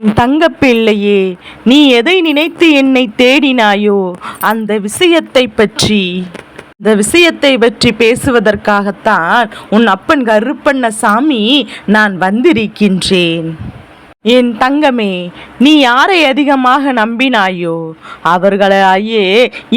தங்கப்பிள்ளையே நீ எதை நினைத்து என்னை தேடினாயோ அந்த விஷயத்தை பற்றி இந்த விஷயத்தை பற்றி பேசுவதற்காகத்தான் உன் அப்பன் கருப்பண்ண சாமி நான் வந்திருக்கின்றேன். என் தங்கமே நீ யாரை அதிகமாக நம்பினாயோ? அவர்களாயே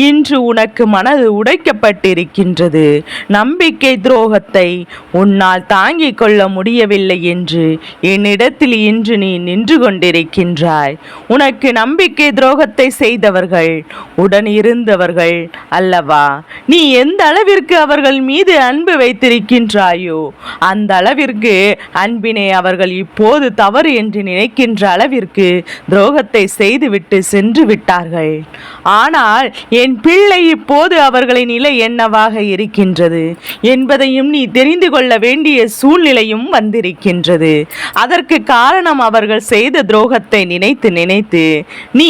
இன்று உனக்கு மனது உடைக்கப்பட்டிருக்கின்றது. நம்பிக்கை துரோகத்தை உன்னால் தாங்கிக் கொள்ள முடியவில்லை என்று என்னிடத்தில் இன்று நீ நின்று கொண்டிருக்கின்றாய். உனக்கு நம்பிக்கை துரோகத்தை செய்தவர்கள் உடன் இருந்தவர்கள் அல்லவா? நீ எந்த அளவிற்கு அவர்கள் மீது அன்பு வைத்திருக்கின்றாயோ அந்த அளவிற்கு அன்பினை அவர்கள் இப்போது தவறு என்று நினைக்கின்ற அளவிற்கு துரோகத்தை செய்துவிட்டு சென்று விட்டார்கள். ஆனால் என் பிள்ளை இப்போது அவர்களின் நிலை என்னவாக இருக்கின்றது என்பதையும் நீ தெரிந்து கொள்ள வேண்டிய சூழ்நிலையும் வந்திருக்கின்றது. அதற்கு காரணம் அவர்கள் செய்த துரோகத்தை நினைத்து நினைத்து நீ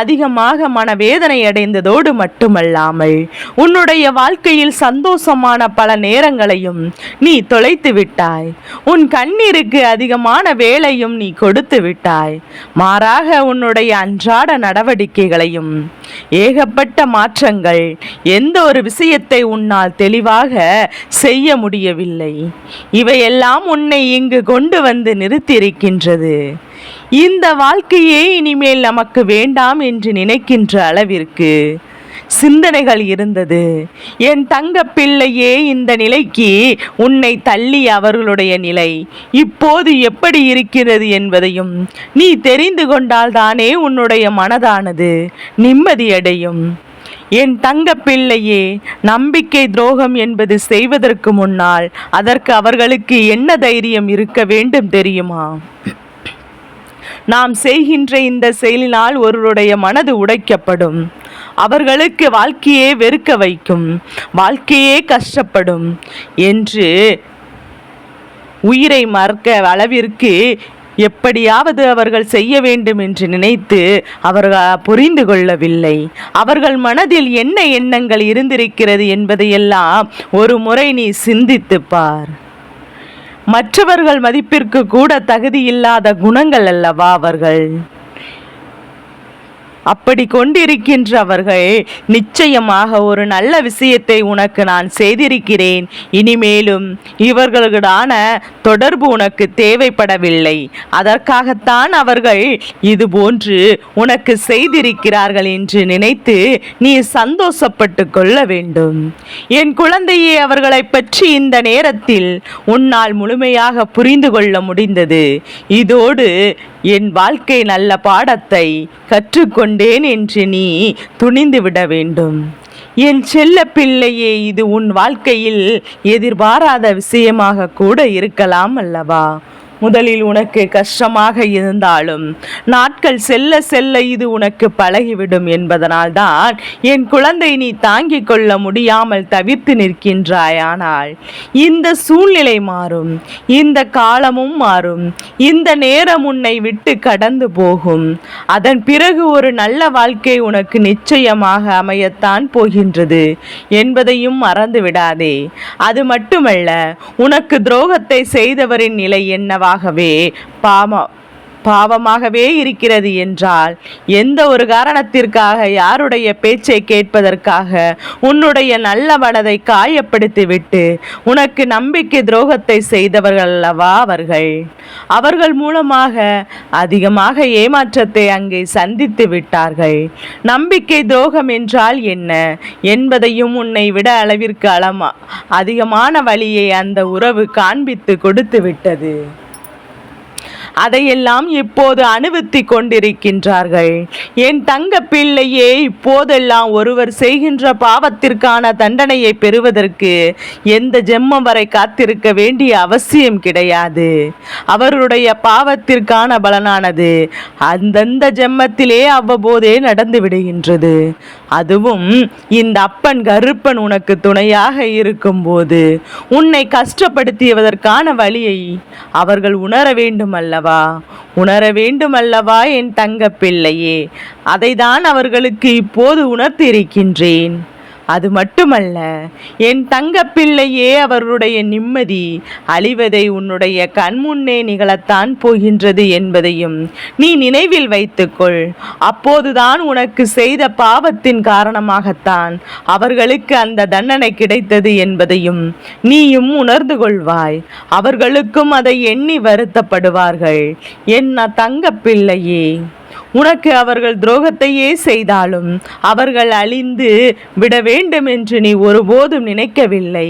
அதிகமாக மனவேதனை அடைந்ததோடு மட்டுமல்லாமல் உன்னுடைய வாழ்க்கையில் சந்தோஷமான பல நேரங்களையும் நீ தொலைத்து விட்டாய். உன் கண்ணீருக்கு அதிகமான வேலையும் நீ கொடு கொடுத்து விட்டாய் மாறாக உன்னுடைய அன்றாட நடவடிக்கைகளையும் ஏகப்பட்ட மாற்றங்கள் எந்த ஒரு விஷயத்தை உன்னால் தெளிவாக செய்ய முடியவில்லை. இவையெல்லாம் உன்னை இங்கு கொண்டு வந்து நிறுத்தியிருக்கின்றது. இந்த வாழ்க்கையே இனிமேல் நமக்கு வேண்டாம் என்று நினைக்கின்ற அளவிற்கு சிந்தனைகள் இருந்தது. என் தங்க பிள்ளையே இந்த நிலைக்கு உன்னை தள்ளி அவர்களுடைய நிலை. இப்போது எப்படி இருக்கிறது என்பதையும் நீ தெரிந்து கொண்டால் தானே உன்னுடைய மனதானது நிம்மதியடையும் என் தங்க பிள்ளையே நம்பிக்கை துரோகம் என்பது செய்வதற்கு முன்னால் அதற்கு அவர்களுக்கு என்ன தைரியம் இருக்க வேண்டும் தெரியுமா? நாம் செய்கின்ற இந்த செயலினால் ஒருவருடைய மனது உடைக்கப்படும். அவர்களுக்கு வாழ்க்கையே வெறுக்க வைக்கும். வாழ்க்கையே கஷ்டப்படும் என்று உயிரை மறக்க அளவிற்கு எப்படியாவது அவர்கள் செய்ய வேண்டும் என்று நினைத்து அவர்கள் புரிந்து கொள்ளவில்லை. அவர்கள் மனதில் என்ன எண்ணங்கள் இருந்திருக்கிறது என்பதையெல்லாம் ஒரு முறை நீ சிந்தித்துப் பார். மற்றவர்கள் மதிப்பிற்கு கூட தகுதியில்லாத குணங்கள் அல்லவா அவர்கள்? அப்படி கொண்டிருக்கின்ற அவர்கள் நிச்சயமாக ஒரு நல்ல விஷயத்தை உனக்கு நான் செய்திருக்கிறேன். இனிமேலும் இவர்களுடான தொடர்பு உனக்கு தேவைப்படவில்லை. அதற்காகத்தான் அவர்கள் இது போன்று உனக்கு செய்திருக்கிறார்கள் என்று நினைத்து நீ சந்தோஷப்பட்டு கொள்ள வேண்டும். என் குழந்தையே அவர்களை பற்றி இந்த நேரத்தில் உன்னால் முழுமையாக புரிந்து கொள்ள முடிந்தது. இதோடு என் வாழ்க்கை நல்ல பாடத்தை கற்றுக்கொண்டேன் என்று நீ துணிந்து விட வேண்டும். என் செல்ல பிள்ளையே இது உன் வாழ்க்கையில் எதிர்பாராத விஷயமாக கூட இருக்கலாம் அல்லவா? முதலில் உனக்கு கஷ்டமாக இருந்தாலும் நாட்கள் செல்ல செல்ல இது உனக்கு பழகிவிடும் என்பதனால்தான் என் குழந்தை நீ தாங்கிக் கொள்ள முடியாமல் தவிர்த்து நிற்கின்றாய் ஆனால் இந்த சூழ்நிலை மாறும் இந்த காலமும் மாறும் இந்த நேரம் உன்னை விட்டு கடந்து போகும். அதன் பிறகு ஒரு நல்ல வாழ்க்கை உனக்கு நிச்சயமாக அமையத்தான் போகின்றது என்பதையும் மறந்து விடாதே அது மட்டுமல்ல உனக்கு துரோகத்தை செய்தவரின் நிலை என்னவா பாவமாகவே பாம பாவமாகவே இருக்கிறது என்றால் எந்த ஒரு காரணத்திற்காக யாருடைய பேச்சை கேட்பதற்காக உன்னுடைய நல்ல மனதை காயப்படுத்திவிட்டு உனக்கு நம்பிக்கை துரோகத்தை செய்தவர்கள் அல்லவா அவர்கள்? அவர்கள் மூலமாக அதிகமாக ஏமாற்றத்தை அங்கே சந்தித்து விட்டார்கள். நம்பிக்கை துரோகம் என்றால் என்ன? என்பதையும் உன்னை விட அளவிற்கு அளமா அதிகமான வழியை அந்த உறவு காண்பித்து கொடுத்து விட்டது. அதையெல்லாம் இப்போது அனுபவித்து கொண்டிருக்கின்றார்கள். என் தங்க பிள்ளையே இப்போதெல்லாம் ஒருவர் செய்கின்ற பாவத்திற்கான தண்டனையை பெறுவதற்கு எந்த ஜெம்மம் வரை காத்திருக்க வேண்டிய அவசியம் கிடையாது. அவருடைய பாவத்திற்கான பலனானது அந்தந்த ஜெம்மத்திலே அவ்வப்போதே நடந்து விடுகின்றது. அதுவும் இந்த அப்பன் கருப்பன் உனக்கு துணையாக இருக்கும்போது உன்னை கஷ்டப்படுத்தியவதற்கான வழியை அவர்கள் உணர வேண்டும் அல்லவா உணர வேண்டும் அல்லவா என் தங்க பிள்ளையே அதைதான் அவர்களுக்கு இப்போது உணர்த்தியிருக்கின்றேன் அது மட்டுமல்ல என் தங்கப்பிள்ளையே அவருடைய நிம்மதி. அழிவதை உன்னுடைய கண்முன்னே நிகழத்தான் போகின்றது என்பதையும் நீ நினைவில் வைத்துக்கொள். அப்போதுதான் உனக்கு செய்த பாவத்தின் காரணமாகத்தான் அவர்களுக்கு அந்த தண்டனை கிடைத்தது என்பதையும் நீயும் உணர்ந்து கொள்வாய். அவர்களுக்கும் அதை எண்ணி வருத்தப்படுவார்கள். என்ன தங்கப்பிள்ளையே உனக்கு அவர்கள் துரோகத்தையே செய்தாலும் அவர்கள் அழிந்து விட வேண்டும் என்று நீ ஒருபோதும் நினைக்கவில்லை.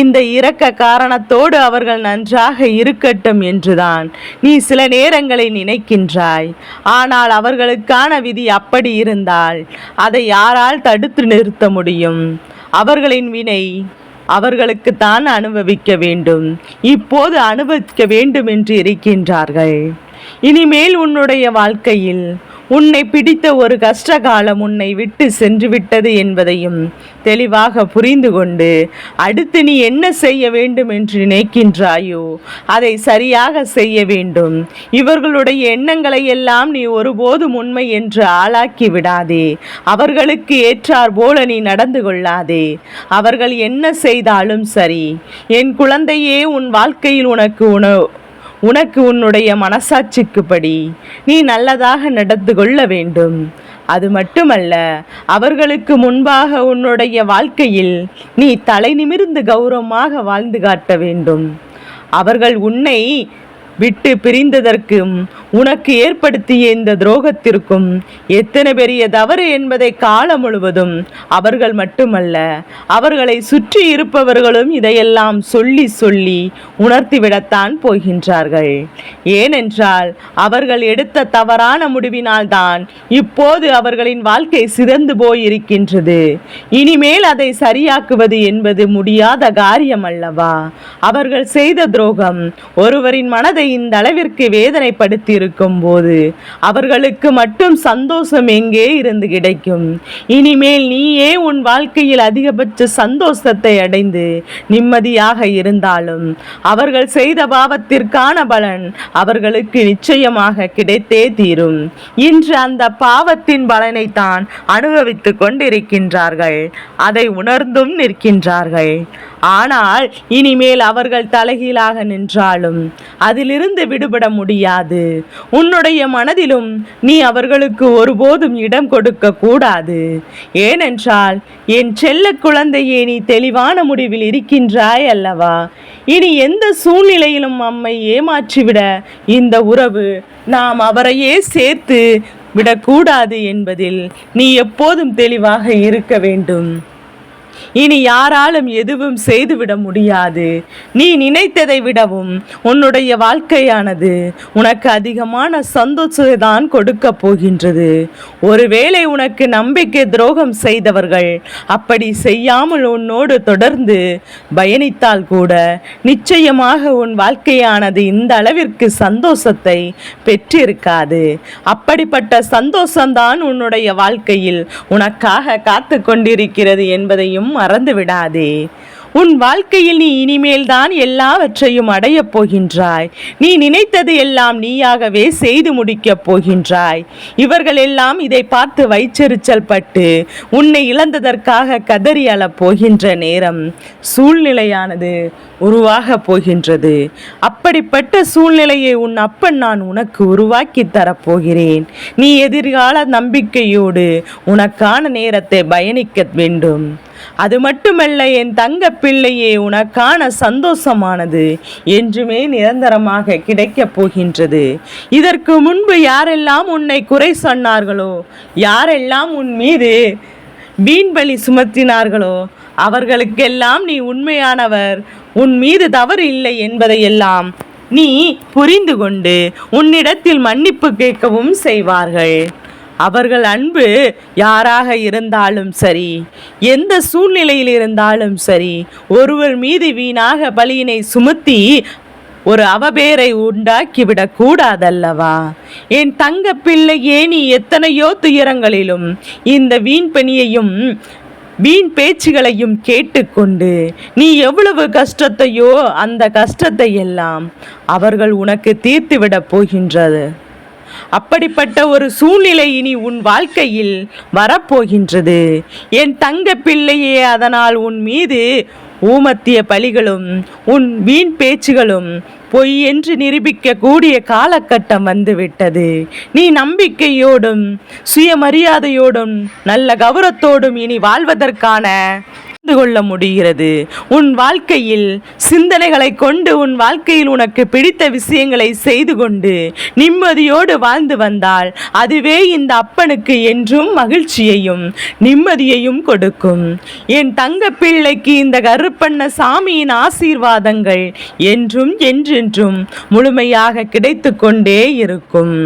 இந்த இரக்க காரணத்தோடு அவர்கள் நன்றாக இருக்கட்டும் என்றுதான் நீ சில நேரங்களை நினைக்கின்றாய். ஆனால் அவர்களுக்கான விதி அப்படி இருந்தால் அதை யாரால் தடுத்து நிறுத்த முடியும்? அவர்களின் வினை அவர்களுக்கு தான் அனுபவிக்க வேண்டும். இப்போது அனுபவிக்க வேண்டும் என்று இருக்கின்றார்கள். இனிமேல் உன்னுடைய வாழ்க்கையில் உன்னை பிடித்த ஒரு கஷ்ட காலம் உன்னை விட்டு சென்று விட்டது என்பதையும் தெளிவாக புரிந்து கொண்டு அடுத்து நீ என்ன செய்ய வேண்டும் என்று நினைக்கின்றாயோ அதை சரியாக செய்ய வேண்டும். இவர்களுடைய எண்ணங்களை எல்லாம் நீ ஒருபோதும் உண்மை என்று ஆளாக்கி விடாதே. அவர்களுக்கு ஏற்றார் போல நீ நடந்து கொள்ளாதே. அவர்கள் என்ன செய்தாலும் சரி. என் குழந்தையே உன் வாழ்க்கையில் உனக்கு உணவு உனக்கு உன்னுடைய மனசாட்சிக்குப்படி நீ நல்லதாக நடந்து கொள்ள வேண்டும். அது மட்டுமல்ல அவர்களுக்கு முன்பாக உன்னுடைய வாழ்க்கையில் நீ தலை நிமிர்ந்து கௌரவமாக வாழ்ந்து காட்ட வேண்டும். அவர்கள் உன்னை விட்டு பிரிந்ததற்கும் உனக்கு ஏற்படுத்திய இந்த துரோகத்திற்கும் எத்தனை பெரிய தவறு என்பதை காலம் முழுவதும் அவர்கள் மட்டுமல்ல அவர்களை சுற்றி இருப்பவர்களும் இதையெல்லாம் சொல்லி சொல்லி உணர்த்திவிடத்தான் போகின்றார்கள். ஏனென்றால் அவர்கள் எடுத்த தவறான முடிவினால்தான் இப்போது அவர்களின் வாழ்க்கை சிறந்து போயிருக்கின்றது. இனிமேல் அதை சரியாக்குவது என்பது முடியாத காரியம் அல்லவா அவர்கள் செய்த துரோகம் ஒருவரின் மனதை இந்த அளவிற்கு வேதனைப்படுத்தி இருக்கும்போது அவர்களுக்கு மட்டும் சந்தோஷம் எங்கே இருந்து கிடைக்கும்? இனிமேல் நீயே உன் வாழ்க்கையில் அதிகபட்ச சந்தோஷத்தை அடைந்து நிம்மதியாக இருந்தாலும் அவர்கள் செய்த பாவத்திற்கான பலன் அவர்களுக்கு நிச்சயமாக கிடைத்தே தீரும். இன்று அந்த பாவத்தின் பலனை தான் அனுபவித்துக் கொண்டிருக்கின்றார்கள். அதை உணர்ந்தும் நிற்கின்றார்கள். ஆனால் இனிமேல் அவர்கள் தலைகீழாக நின்றாலும் அதிலிருந்து விடுபட முடியாது. உன்னுடைய மனதிலும் நீ அவர்களுக்கு ஒருபோதும் இடம் கொடுக்க கூடாது. ஏனென்றால் என் செல்ல குழந்தையே நீ தெளிவான முடிவில் இருக்கின்றாய் அல்லவா? இனி எந்த சூழ்நிலையிலும் அம்மை ஏமாற்றிவிட இந்த உறவு நாம் அவரையே சேர்த்து விடக்கூடாது என்பதில் நீ எப்போதும் தெளிவாக இருக்க வேண்டும். இனி யாராலும் எதுவும் செய்துவிட முடியாது. நீ நினைத்ததை விடவும் உன்னுடைய வாழ்க்கையானது உனக்கு அதிகமான சந்தோஷத்தை தான் கொடுக்க போகின்றது. ஒருவேளை உனக்கு நம்பிக்கை துரோகம் செய்தவர்கள் அப்படி செய்யாமல் உன்னோடு தொடர்ந்து பயணித்தால் கூட நிச்சயமாக உன் வாழ்க்கையானது இந்த அளவிற்கு சந்தோஷத்தை பெற்றிருக்காது. அப்படிப்பட்ட சந்தோஷம்தான் உன்னுடைய வாழ்க்கையில் உனக்காக காத்து கொண்டிருக்கிறது என்பதையும் மறந்து விடாதே. உன் வாழ்க்கையில் நீ இனிமேல் தான் எல்லாவற்றையும் அடையப் போகின்றாய். நீ நினைத்தது எல்லாம் நீயாகவே செய்து முடிக்கப் போகின்றாய். இவர்கள் எல்லாம் இதை பார்த்து வைச்சரிச்சல் பட்டு உன்னை இழந்ததற்காக கதறி அழப் போகின்ற நேரம் சூழ்நிலையானது உருவாக போகின்றது. அப்படிப்பட்ட சூழ்நிலையை உன் அப்பன் நான் உனக்கு உருவாக்கி தரப்போகிறேன் நீ எதிர்கால நம்பிக்கையோடு உனக்கான நேரத்தை பயணிக்க வேண்டும். அது மட்டுமல்ல என் தங்க பிள்ளையே உனக்கான சந்தோஷமானது என்றுமே நிரந்தரமாக கிடைக்கப் போகின்றது. இதற்கு முன்பு யாரெல்லாம் உன்னை குறை சொன்னார்களோ யாரெல்லாம் உன் மீது வீண்பலி சுமத்தினார்களோ அவர்களுக்கெல்லாம் நீ உண்மையானவர் உன் மீது தவறு இல்லை என்பதையெல்லாம் நீ புரிந்து கொண்டு உன்னிடத்தில் மன்னிப்பு கேட்கவும் செய்வார்கள். அவர்கள் அன்பு யாராக இருந்தாலும் சரி எந்த சூழ்நிலையில் இருந்தாலும் சரி ஒருவர் மீது வீணாக பலியினை சுமத்தி ஒரு அவபேரை உண்டாக்கிவிடக் கூடாதல்லவா? என் தங்க பிள்ளையே நீ எத்தனையோ துயரங்களிலும் இந்த வீண் பணியையும் வீண் பேச்சுகளையும் கேட்டுக்கொண்டு நீ எவ்வளவு கஷ்டத்தையோ அந்த கஷ்டத்தை எல்லாம் அவர்கள் உனக்கு தீர்த்துவிடப் போகின்றது. அப்படிப்பட்ட ஒரு சூழ்நிலை இனி உன் வாழ்க்கையில் வரப்போகின்றது. என் தங்க பிள்ளையே அதனால் உன் மீது ஊமத்திய பலிகளும் உன் வீண் பேச்சுகளும் பொய் என்று நிரூபிக்க கூடிய காலகட்டம் வந்துவிட்டது. நீ நம்பிக்கையோடும் சுயமரியாதையோடும் நல்ல கௌரவத்தோடும் இனி வாழ்வதற்கான புரிந்து கொள்ள முடிகிறது. உன் வாழ்க்கையில் சிந்தனைகளை கொண்டு உன் வாழ்க்கையில் உனக்கு பிடித்த விஷயங்களை செய்து கொண்டு நிம்மதியோடு வாழ்ந்து வந்தால் அதுவே இந்த அப்பனுக்கு என்றும் மகிழ்ச்சியையும் நிம்மதியையும் கொடுக்கும். என் தங்க பிள்ளைக்கு இந்த கருப்பண்ண சாமியின் ஆசீர்வாதங்கள் என்றும் என்றென்றும் முழுமையாக கிடைத்து கொண்டே இருக்கும்.